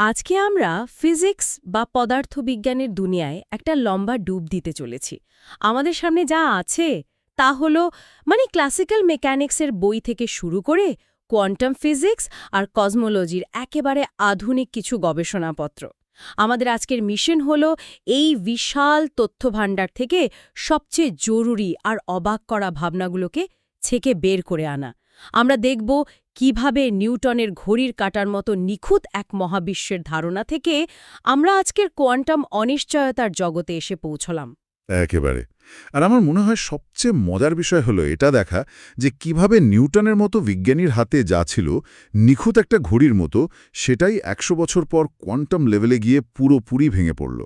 আজকে আমরা ফিজিক্স বা পদার্থবিজ্ঞানের দুনিয়ায় একটা লম্বা ডুব দিতে চলেছি। আমাদের সামনে যা আছে তা হল মানে ক্লাসিক্যাল মেকানিক্সের বই থেকে শুরু করে কোয়ান্টাম ফিজিক্স আর কসমোলজির একেবারে আধুনিক কিছু গবেষণাপত্র। আমাদের আজকের মিশন হলো এই বিশাল তথ্যভাণ্ডার থেকে সবচেয়ে জরুরি আর অবাক করা ভাবনাগুলোকে ছেকে বের করে আনা। আমরা দেখব কীভাবে নিউটনের ঘড়ির কাটার মতো নিখুঁত এক মহাবিশ্বের ধারণা থেকে আমরা আজকের কোয়ান্টাম অনিশ্চয়তার জগতে এসে পৌঁছলাম। একেবারে। আর আমার মনে হয় সবচেয়ে মজার বিষয় হলো এটা দেখা যে কীভাবে নিউটনের মতো বিজ্ঞানীর হাতে যা ছিল, নিখুঁত একটা ঘড়ির মতো, সেটাই একশো বছর পর কোয়ান্টাম লেভেলে গিয়ে পুরোপুরি ভেঙে পড়ল।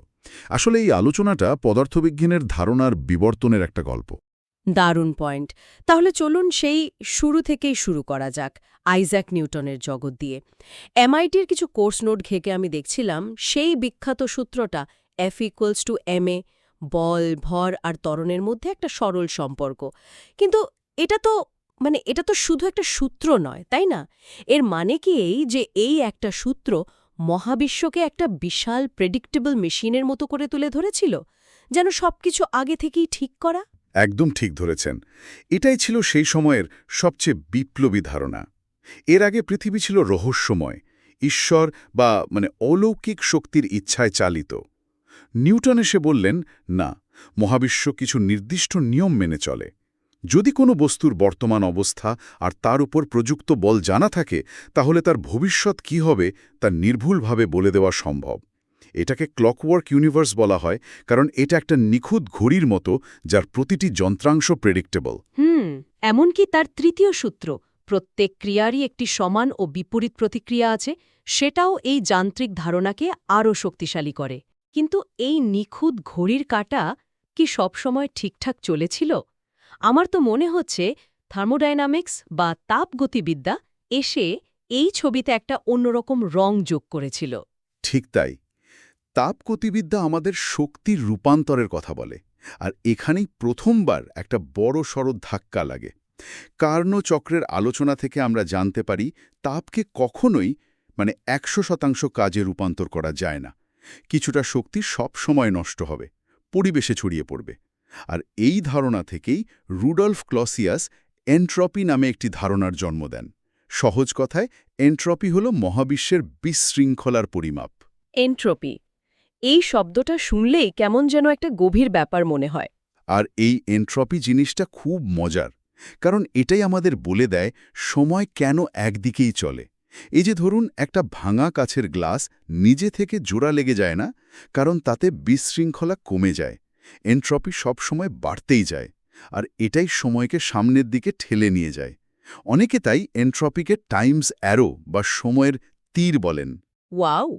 আসলে এই আলোচনাটা পদার্থবিজ্ঞানের ধারণার বিবর্তনের একটা গল্প। দারুণ পয়েন্ট। তাহলে চলুন সেই শুরু থেকেই শুরু করা যাক আইজ্যাক নিউটনের জগৎ দিয়ে। এমআইটির কিছু কোর্স নোট ঘেকে আমি দেখছিলাম, সেই বিখ্যাত সূত্রটা F equals to M A বল, ভর আর ত্বরণের মধ্যে একটা সরল সম্পর্ক। কিন্তু এটা তো মানে এটা তো শুধু একটা সূত্র নয়, তাই না? এর মানে কি এই যে এই একটা সূত্র মহাবিশ্বকে একটা বিশাল প্রেডিক্টেবল মেশিনের মতো করে তুলে ধরেছিল? যেন সবকিছু আগে থেকেই ঠিক করা? একদম ঠিক ধরেছেন। এটাই ছিল সেই সময়ের সবচেয়ে বিপ্লবী ধারণা। এর আগে পৃথিবী ছিল রহস্যময়, ঈশ্বর বা মানে অলৌকিক শক্তির ইচ্ছায় চালিত। নিউটন এসে বললেন, না, মহাবিশ্ব কিছু নির্দিষ্ট নিয়ম মেনে চলে। যদি কোনো বস্তুর বর্তমান অবস্থা আর তার উপর প্রযুক্ত বল জানা থাকে, তাহলে তার ভবিষ্যৎ কি হবে তা নির্ভুলভাবে বলে দেওয়া সম্ভব। এটাকে ক্লকওয়ার্ক ইউনিভার্স বলা হয় কারণ এটা একটা নিখুঁত ঘড়ির মতো যার প্রতিটি যন্ত্রাংশ প্রেডিক্টেবল হুম এমনকি তার তৃতীয় সূত্র প্রত্যেক ক্রিয়ারই একটি সমান ও বিপরীত প্রতিক্রিয়া আছে সেটাও এই যান্ত্রিক ধারণাকে আরও শক্তিশালী করে। কিন্তু এই নিখুঁত ঘড়ির কাটা কি সবসময় ঠিকঠাক চলেছিল? আমার তো মনে হচ্ছে থার্মোডাইনামিক্স বা তাপগতিবিদ্যা এসে এই ছবিতে একটা অন্যরকম রং যোগ করেছিল। ঠিক তাই। তাপগতিবিদ্যা আমাদের শক্তির রূপান্তরের কথা বলে, আর এখানেই প্রথমবার একটা বড় সড় ধাক্কা লাগে। কার্ণ চক্রের আলোচনা থেকে আমরা জানতে পারি, তাপকে কখনোই মানে একশো শতাংশ কাজে রূপান্তর করা যায় না। কিছুটা শক্তি সব সময় নষ্ট হবে, পরিবেশে ছড়িয়ে পড়বে। আর এই ধারণা থেকেই রুডলফ ক্লসিয়াস এন্ট্রপি নামে একটি ধারণার জন্ম দেন। সহজ কথায়, এন্ট্রপি হল মহাবিশ্বের বিশৃঙ্খলার পরিমাপ। এন্ট্রপি এই শব্দটা শুনলেই কেমন যেন একটা গভীর ব্যাপার মনে হয়। আর এই এন্ট্রপি জিনিসটা খুব মজার কারণ এটাই আমাদের বলে দেয় সময় কেন একদিকেই চলে। এই যে ধরুন একটা ভাঙা কাছের গ্লাস নিজে থেকে জোড়া লেগে যায় না কারণ তাতে বিশৃঙ্খলা কমে যায় এন্ট্রপি সবসময় বাড়তেই যায় আর এটাই সময়কে সামনের দিকে ঠেলে নিয়ে যায়। অনেকে তাই এন্ট্রপিকে টাইমস অ্যারো বা সময়ের তীর বলেন। ওয়াও!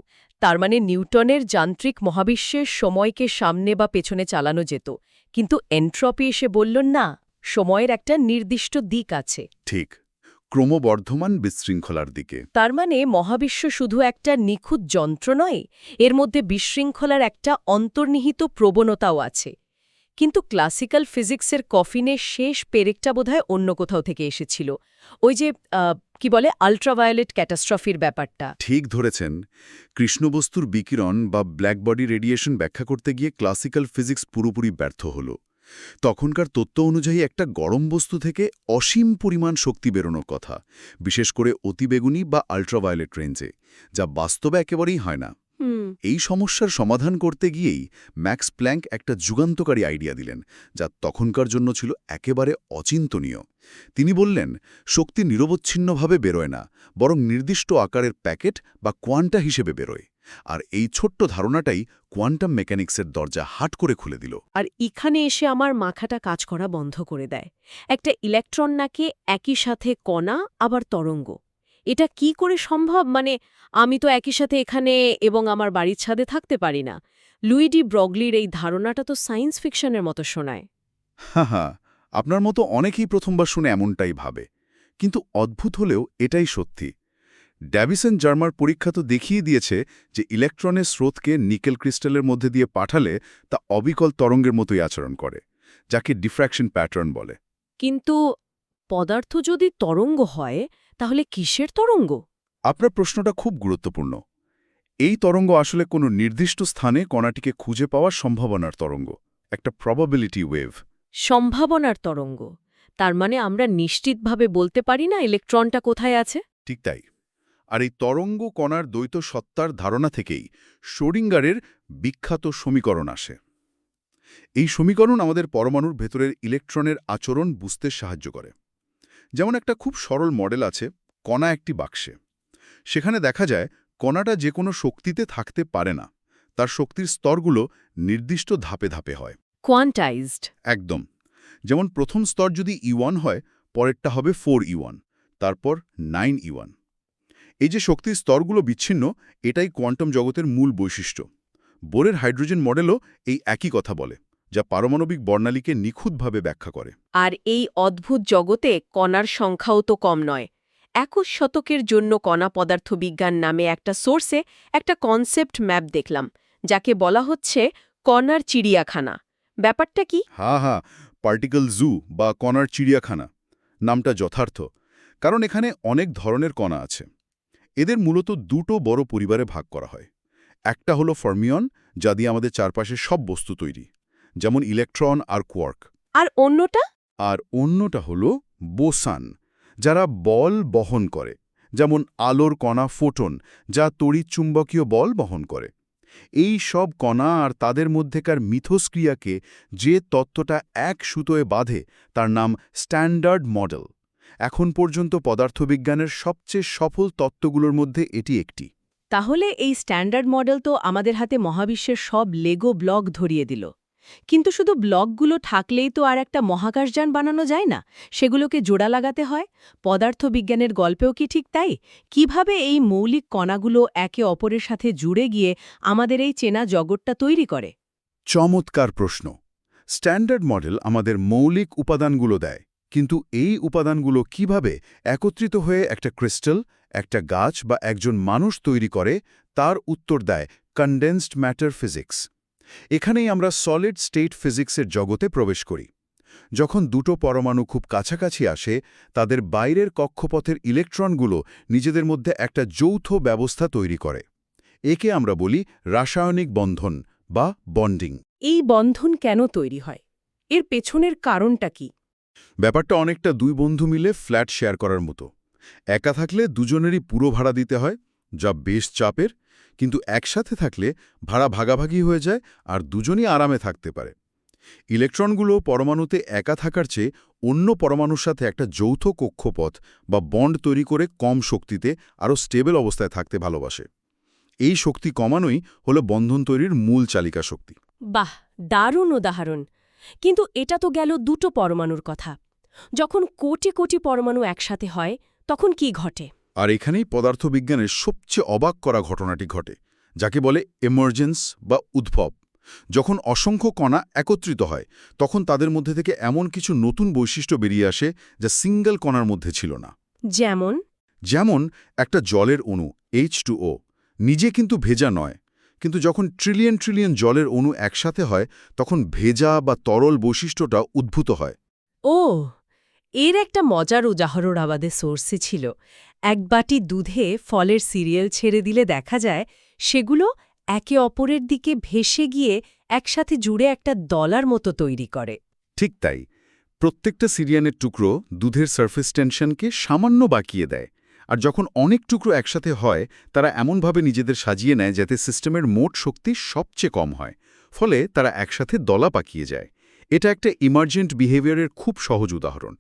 তার মানে নিউটনের যান্ত্রিক মহাবিশ্বের সময়কে সামনে বা পেছনে চালানো যেত। কিন্তু এন্ট্রপি এসে বলল না সময়ের একটা নির্দিষ্ট দিক আছে। ঠিক ক্রমবর্ধমান বিশৃঙ্খলার দিকে। তার মানে মহাবিশ্ব শুধু একটা নিখুঁত যন্ত্র নয় এর মধ্যে বিশৃঙ্খলার একটা অন্তর্নিহিত প্রবণতাও আছে। কিন্তু ক্লাসিক্যাল ফিজিক্সের কফিনের শেষ পেরেকটা বোধহয় অন্য কোথাও থেকে এসেছিল। ওই যে কি বলে? আলট্রাভায়োলেট ক্যাটাস্ট্রফির ব্যাপারটা। ঠিক ধরেছেন। কৃষ্ণবস্তুর বিকিরণ বা ব্ল্যাক বডি রেডিয়েশন ব্যাখ্যা করতে গিয়ে ক্লাসিক্যাল ফিজিক্স পুরোপুরি ব্যর্থ হল। তখনকার তত্ত্ব অনুযায়ী একটা গরম বস্তু থেকে অসীম পরিমাণ শক্তি বেরোনোর কথা, বিশেষ করে অতিবেগুনি বা আলট্রাভায়োলেট রেঞ্জে যা বাস্তবে একেবারেই হয় না। এই সমস্যার সমাধান করতে গিয়েই ম্যাক্স প্ল্যাঙ্ক একটা যুগান্তকারী আইডিয়া দিলেন যা তখনকার জন্য ছিল একেবারে অচিন্তনীয়। তিনি বললেন শক্তি নিরবচ্ছিন্নভাবে বেরোয় না বরং নির্দিষ্ট আকারের প্যাকেট বা কোয়ান্টা হিসেবে বেরোয়। আর এই ছোট্ট ধারণাটাই কোয়ান্টাম মেকানিক্সের দরজা হাট করে খুলে দিল। আর এখানে এসে আমার মাখাটা কাজ করা বন্ধ করে দেয়। একটা ইলেকট্রন নাকে একই সাথে কণা আবার তরঙ্গ। এটা কি করে সম্ভব? মানে আমি তো একই সাথে এখানে এবং আমার বাড়ির ছাদে থাকতে পারি না। লুইডি ব্রগলির এই ধারণাটা তো সায়েন্স ফিকশনের মতো শোনায়। হা হা আপনার মতো অনেকেই প্রথমবার শুনে এমনটাই ভাবে। কিন্তু অদ্ভুত হলেও এটাই সত্যি। ড্যাভিসন জার্মার পরীক্ষা তো দেখিয়ে দিয়েছে যে ইলেকট্রনের স্রোতকে নিকেল ক্রিস্টালের মধ্যে দিয়ে পাঠালে তা অবিকল তরঙ্গের মতোই আচরণ করে যাকে ডিফ্র্যাকশন প্যাটার্ন বলে। কিন্তু পদার্থ যদি তরঙ্গ হয় তাহলে কিসের তরঙ্গ? আপনার প্রশ্নটা খুব গুরুত্বপূর্ণ। এই তরঙ্গ আসলে কোনো নির্দিষ্ট স্থানে কণাটিকে খুঁজে পাওয়ার সম্ভাবনার তরঙ্গ একটা প্রবাবিলিটি ওয়েভ সম্ভাবনার তরঙ্গ। তার মানে আমরা নিশ্চিতভাবে বলতে পারি না ইলেকট্রনটা কোথায় আছে? ঠিক তাই। আর এই তরঙ্গ কণার দ্বৈত সত্তার ধারণা থেকেই শোডিঙ্গারের বিখ্যাত সমীকরণ আসে। এই সমীকরণ আমাদের পরমাণুর ভেতরের ইলেকট্রনের আচরণ বুঝতে সাহায্য করে। যেমন একটা খুব সরল মডেল আছে কণা একটি বাক্সে। সেখানে দেখা যায় কণাটা যে কোনো শক্তিতে থাকতে পারে না। তার শক্তির স্তরগুলো নির্দিষ্ট ধাপে ধাপে হয়। কোয়ান্টাইজড একদম। যেমন প্রথম স্তর যদি ই1 হয় পরেরটা হবে ফোর ই1 তারপর নাইন ই1 এই যে শক্তির স্তরগুলো বিচ্ছিন্ন এটাই কোয়ান্টাম জগতের মূল বৈশিষ্ট্য। বোরের হাইড্রোজেন মডেলও এই একই কথা বলে। যা পারমাণবিক বর্ণালীকে নিখুঁতভাবে ব্যাখ্যা করে। আর এই অদ্ভুত জগতে কণার সংখ্যাও তো কম নয়। একুশ শতকের জন্য কণা পদার্থবিজ্ঞান নামে একটা সোর্সে একটা কনসেপ্ট ম্যাপ দেখলাম যাকে বলা হচ্ছে কণার চিড়িয়াখানা। ব্যাপারটা কি? হা হা পার্টিকল জু বা কণার চিড়িয়াখানা নামটা যথার্থ কারণ এখানে অনেক ধরনের কণা আছে। এদের মূলত দুটো বড় পরিবারে ভাগ করা হয়। একটা হলো ফর্মিয়ন যা দিয়ে আমাদের চারপাশে সব বস্তু তৈরি। যেমন ইলেকট্রন আর কোয়ার্ক আর অন্যটা? আর অন্যটা হলো বোসান যারা বল বহন করে যেমন আলোর কণা ফোটন যা তড়িৎচুম্বকীয় বল বহন করে। এই সব কণা আর তাদের মধ্যেকার মিথস্ক্রিয়াকে যে তত্ত্বটা এক সুতোয় বাঁধে তার নাম স্ট্যান্ডার্ড মডেল। এখন পর্যন্ত পদার্থবিজ্ঞানের সবচেয়ে সফল তত্ত্বগুলোর মধ্যে এটি একটি। তাহলে এই স্ট্যান্ডার্ড মডেল তো আমাদের হাতে মহাবিশ্বের সব লেগো ব্লক ধরিয়ে দিল। কিন্তু শুধু ব্লকগুলো থাকলেই তো আর একটা মহাকাশযান বানানো যায় না, সেগুলোকে জোড়া লাগাতে হয়। পদার্থবিজ্ঞানের গল্পেও কি ঠিক তাই? কীভাবে এই মৌলিক কণাগুলো একে অপরের সাথে জুড়ে গিয়ে আমাদের এই চেনা জগৎটা তৈরি করে? চমৎকার প্রশ্ন। স্ট্যান্ডার্ড মডেল আমাদের মৌলিক উপাদানগুলো দেয়, কিন্তু এই উপাদানগুলো কীভাবে একত্রিত হয়ে একটা ক্রিস্টাল, একটা গাছ বা একজন মানুষ তৈরি করে, তার উত্তর দেয় কনডেন্সড ম্যাটার ফিজিক্স এখানেই আমরা সলিড স্টেট ফিজিক্সের জগতে প্রবেশ করি। যখন দুটো পরমাণু খুব কাছাকাছি আসে তাদের বাইরের কক্ষপথের ইলেকট্রনগুলো নিজেদের মধ্যে একটা যৌথ ব্যবস্থা তৈরি করে। একে আমরা বলি রাসায়নিক বন্ধন বা বন্ডিং এই বন্ধন কেন তৈরি হয়? এর পেছনের কারণটা কি? ব্যাপারটা অনেকটা দুই বন্ধু মিলে ফ্ল্যাট শেয়ার করার মতো। একা থাকলে দুজনেরই পুরো ভাড়া দিতে হয় যা বেশ চাপের কিন্তু একসাথে থাকলে ভাড়া ভাগাভাগি হয়ে যায় আর দুজনই আরামে থাকতে পারে। ইলেকট্রনগুলো পরমাণুতে একা থাকার চেয়ে অন্য পরমাণুর সাথে একটা যৌথ কক্ষপথ বা বন্ড তৈরি করে কম শক্তিতে আরও স্টেবল অবস্থায় থাকতে ভালোবাসে। এই শক্তি কমানোই হলো বন্ধন তৈরির মূল চালিকা শক্তি। বাহ, দারুণ উদাহরণ। কিন্তু এটা তো গেল দুটো পরমাণুর কথা। যখন কোটি কোটি পরমাণু একসাথে হয়, তখন কি ঘটে? আর এখানেই পদার্থবিজ্ঞানের সবচেয়ে অবাক করা ঘটনাটি ঘটে যাকে বলে এমার্জেন্স বা উদ্ভব। যখন অসংখ্য কণা একত্রিত হয় তখন তাদের মধ্যে থেকে এমন কিছু নতুন বৈশিষ্ট্য বেরিয়ে আসে যা সিঙ্গেল কণার মধ্যে ছিল না। যেমন? যেমন একটা জলের অণু এইচ নিজে কিন্তু ভেজা নয় কিন্তু যখন ট্রিলিয়ন ট্রিলিয়ন জলের অণু একসাথে হয় তখন ভেজা বা তরল বৈশিষ্ট্যটা উদ্ভূত হয়। ও এর একটা মজার উদাহরণ আমাদের সোর্সে ছিল। এক বাটি দুধে ফলের সিরিয়াল ছেড়ে দিলে দেখা যায় সেগুলো একে অপরের দিকে ভেসে গিয়ে একসাথে জুড়ে একটা দলার মতো তৈরি করে। ঠিক তাই। প্রত্যেকটা সিরিয়ানের টুকরো দুধের সারফেস টেনশনকে সামান্য বাকিয়ে দেয়। আর যখন অনেক টুকরো একসাথে হয়, তারা এমনভাবে নিজেদের সাজিয়ে নেয় যাতে সিস্টেমের মোট শক্তি সবচেয়ে কম হয়। ফলে তারা একসাথে দলা পাকিয়ে যায়। এটা একটা ইমার্জেন্ট বিহেভিয়ারের খুব সহজ উদাহরণ।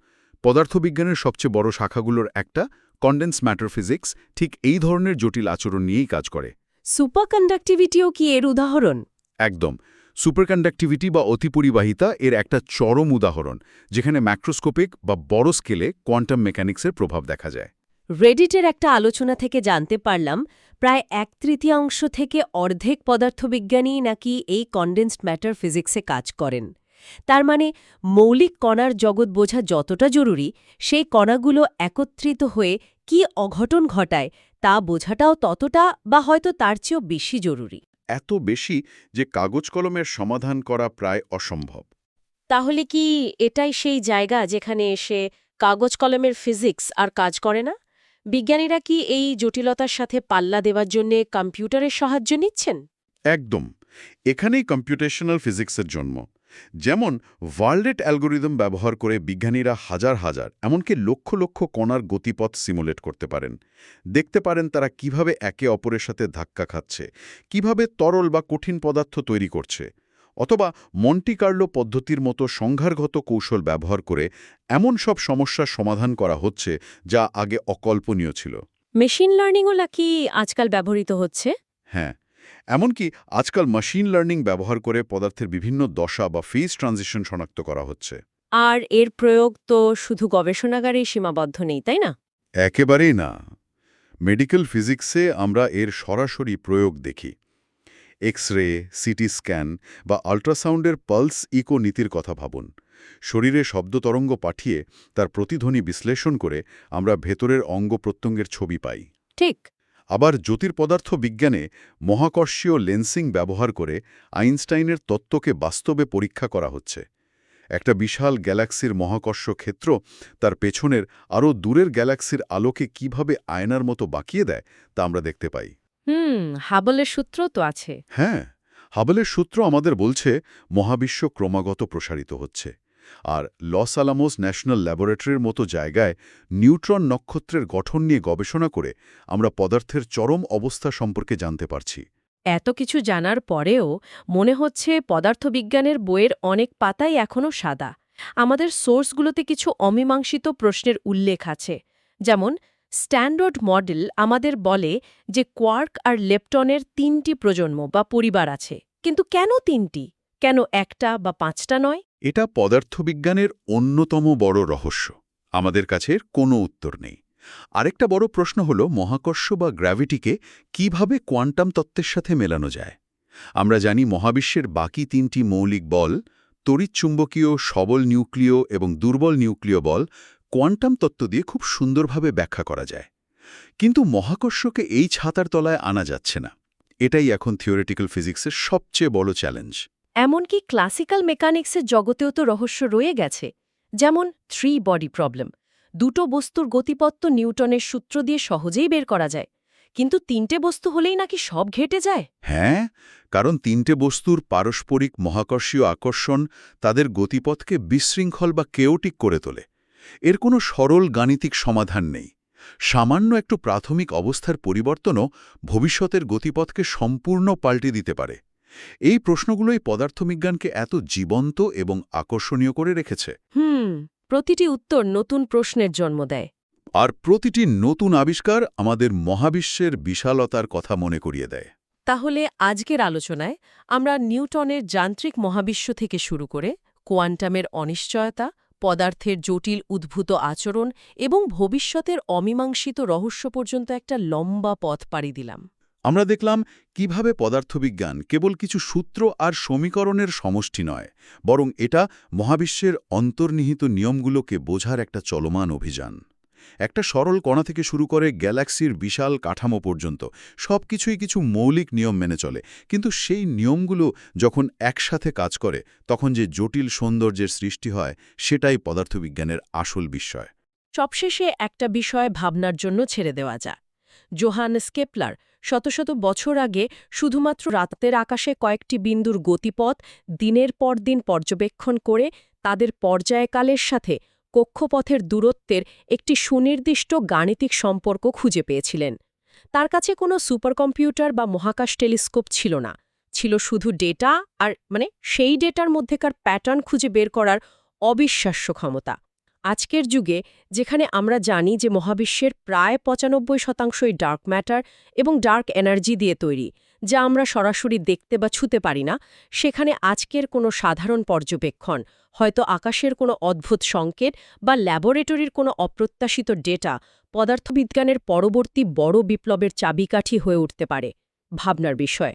পদার্থবিজ্ঞানের সবচেয়ে বড় শাখাগুলোর একটা কন্ডেন্স ম্যাটার ফিজিক্স ঠিক এই ধরনের জটিল আচরণ নিয়েই কাজ করে। সুপারকন্ডাক্টিভিটিও কি এর উদাহরণ? একদম। সুপারকন্ডাক্টিভিটি বা অতিপরিবাহিতা এর একটা চরম উদাহরণ যেখানে ম্যাক্রোস্কোপিক বা বড় স্কেলে কোয়ান্টাম মেকানিক্সের প্রভাব দেখা যায়। রেডিটের একটা আলোচনা থেকে জানতে পারলাম প্রায় এক তৃতীয়াংশ থেকে অর্ধেক পদার্থবিজ্ঞানী নাকি এই কন্ডেন্সড ম্যাটার ফিজিক্সে কাজ করেন। তার মানে মৌলিক কণার জগৎ বোঝা যতটা জরুরি সেই কণাগুলো একত্রিত হয়ে কি অঘটন ঘটায় তা বোঝাটাও ততটা বা হয়তো তার চেয়েও বেশি জরুরি। এত বেশি যে কাগজ কলমের সমাধান করা প্রায় অসম্ভব। তাহলে কি এটাই সেই জায়গা যেখানে এসে কাগজ কলমের ফিজিক্স আর কাজ করে না? বিজ্ঞানীরা কি এই জটিলতার সাথে পাল্লা দেওয়ার জন্য কম্পিউটারের সাহায্য নিচ্ছেন? একদম। এখানেই কম্পিউটেশনাল ফিজিক্সের জন্ম। যেমন ওয়ার্ল্ডেট অ্যালগোরিদম ব্যবহার করে বিজ্ঞানীরা হাজার হাজার এমনকি লক্ষ লক্ষ কণার গতিপথ সিমুলেট করতে পারেন। দেখতে পারেন তারা কীভাবে একে অপরের সাথে ধাক্কা খাচ্ছে কীভাবে তরল বা কঠিন পদার্থ তৈরি করছে অথবা মন্টি কার্লো পদ্ধতির মতো সংঘারগত কৌশল ব্যবহার করে এমন সব সমস্যার সমাধান করা হচ্ছে যা আগে অকল্পনীয় ছিল। মেশিন লার্নিংও নাকি আজকাল ব্যবহৃত হচ্ছে? হ্যাঁ এমনকি আজকাল মেশিন লার্নিং ব্যবহার করে পদার্থের বিভিন্ন দশা বা ফেজ ট্রানজিশন শনাক্ত করা হচ্ছে। আর এর প্রয়োগ তো শুধু গবেষণাগারেই সীমাবদ্ধ নেই তাই না? একেবারেই না। মেডিকেল ফিজিক্সে আমরা এর সরাসরি প্রয়োগ দেখি। এক্স রে সিটি স্ক্যান বা আল্ট্রাসাউন্ডের পালস ইকো নীতির কথা ভাবুন। শরীরে শব্দ তরঙ্গ পাঠিয়ে তার প্রতিধ্বনি বিশ্লেষণ করে আমরা ভেতরের অঙ্গ প্রত্যঙ্গের ছবি পাই। ঠিক। আবার জ্যোতির্পদার্থ বিজ্ঞানে মহাকর্ষীয় লেন্সিং ব্যবহার করে আইনস্টাইনের তত্ত্বকে বাস্তবে পরীক্ষা করা হচ্ছে। একটা বিশাল গ্যালাক্সির মহাকর্ষ ক্ষেত্র তার পেছনের আরও দূরের গ্যালাক্সির আলোকে কীভাবে আয়নার মতো বাঁকিয়ে দেয় তা আমরা দেখতে পাই। হুম হাবলের সূত্র তো আছে। হ্যাঁ হাবলের সূত্র আমাদের বলছে মহাবিশ্ব ক্রমাগত প্রসারিত হচ্ছে। আর লস আলামোস ন্যাশনাল ল্যাবরেটরির মতো জায়গায় নিউট্রন নক্ষত্রের গঠন নিয়ে গবেষণা করে আমরা পদার্থের চরম অবস্থা সম্পর্কে জানতে পারছি। এত কিছু জানার পরেও মনে হচ্ছে পদার্থবিজ্ঞানের বইয়ের অনেক পাতাই এখনও সাদা। আমাদের সোর্সগুলোতে কিছু অমীমাংসিত প্রশ্নের উল্লেখ আছে। যেমন, স্ট্যান্ডার্ড মডেল আমাদের বলে যে কোয়ার্ক আর লেপটনের তিনটি প্রজন্ম বা পরিবার আছে। কিন্তু কেন তিনটি? কেন একটা বা পাঁচটা নয়? এটা পদার্থবিজ্ঞানের অন্যতম বড় রহস্য। আমাদের কাছে কোনো উত্তর নেই। আরেকটা বড় প্রশ্ন হল, মহাকর্ষ বা গ্র্যাভিটিকে কীভাবে কোয়ান্টাম তত্ত্বের সাথে মেলানো যায়? আমরা জানি মহাবিশ্বের বাকি তিনটি মৌলিক বল তড়িৎচুম্বকীয় সবল নিউক্লিয় এবং দুর্বল নিউক্লিয় বল, কোয়ান্টাম তত্ত্ব দিয়ে খুব সুন্দরভাবে ব্যাখ্যা করা যায়। কিন্তু মহাকর্ষকে এই ছাতার তলায় আনা যাচ্ছে না। এটাই এখন থিওরিটিক্যাল ফিজিক্সের সবচেয়ে বড় চ্যালেঞ্জ। এমনকি ক্লাসিক্যাল মেকানিক্সের জগতেও তো রহস্য রয়ে গেছে, যেমন থ্রি বডি প্রবলেম। দুটো বস্তুর গতিপত্ত নিউটনের সূত্র দিয়ে সহজেই বের করা যায়, কিন্তু তিনটে বস্তু হলেই নাকি সব ঘেটে যায়? হ্যাঁ কারণ তিনটে বস্তুর পারস্পরিক মহাকর্ষীয় আকর্ষণ তাদের গতিপথকে বিশৃঙ্খল বা কেওটিক করে তোলে। এর কোনো সরল গাণিতিক সমাধান নেই। সামান্য একটু প্রাথমিক অবস্থার পরিবর্তনও ভবিষ্যতের গতিপথকে সম্পূর্ণ পাল্টে দিতে পারে। এই প্রশ্নগুলোই পদার্থবিজ্ঞানকে এত জীবন্ত এবং আকর্ষণীয় করে রেখেছে। হুম প্রতিটি উত্তর নতুন প্রশ্নের জন্ম দেয়। আর প্রতিটি নতুন আবিষ্কার আমাদের মহাবিশ্বের বিশালতার কথা মনে করিয়ে দেয়। তাহলে আজকের আলোচনায় আমরা নিউটনের যান্ত্রিক মহাবিশ্ব থেকে শুরু করে কোয়ান্টামের অনিশ্চয়তা পদার্থের জটিল উদ্ভূত আচরণ এবং ভবিষ্যতের অমীমাংসিত রহস্য পর্যন্ত একটা লম্বা পথ পাড়ি দিলাম। আমরা দেখলাম কীভাবে পদার্থবিজ্ঞান কেবল কিছু সূত্র আর সমীকরণের সমষ্টি নয়, বরং এটা মহাবিশ্বের অন্তর্নিহিত নিয়মগুলোকে বোঝার একটা চলমান অভিযান। একটা সরল কণা থেকে শুরু করে গ্যালাক্সির বিশাল কাঠামো পর্যন্ত সব কিছুই কিছু মৌলিক নিয়ম মেনে চলে, কিন্তু সেই নিয়মগুলো যখন একসাথে কাজ করে, তখন যে জটিল সৌন্দর্যের সৃষ্টি হয়, সেটাই পদার্থবিজ্ঞানের আসল বিস্ময় সবশেষে একটা বিষয় ভাবনার জন্য ছেড়ে দেওয়া যায় জোহান কেপলার শত শত বছর আগে শুধুমাত্র রাতের আকাশে কয়েকটি বিন্দুর গতিপথ দিনের পর দিন পর্যবেক্ষণ করে তাদের পর্যায়কালের সাথে কক্ষপথের দূরত্বের একটি সুনির্দিষ্ট গাণিতিক সম্পর্ক খুঁজে পেয়েছিলেন। তার কাছে কোনো সুপারকম্পিউটার বা মহাকাশ টেলিস্কোপ ছিল না। ছিল শুধু ডেটা আর মানে সেই ডেটার মধ্যেকার প্যাটার্ন খুঁজে বের করার অবিশ্বাস্য ক্ষমতা। আজকের যুগে, যেখানে আমরা জানি যে মহাবিশ্বের প্রায় পঁচানব্বই শতাংশই ডার্ক ম্যাটার এবং ডার্ক এনার্জি দিয়ে তৈরি, যা আমরা সরাসরি দেখতে বা ছুতে পারি না, সেখানে আজকের কোনো সাধারণ পর্যবেক্ষণ, হয়তো আকাশের কোনো অদ্ভুত সংকেত বা ল্যাবরেটরির কোনো অপ্রত্যাশিত ডেটা পদার্থবিজ্ঞানের পরবর্তী বড় বিপ্লবের চাবিকাঠি হয়ে উঠতে পারে, ভাবনার বিষয়।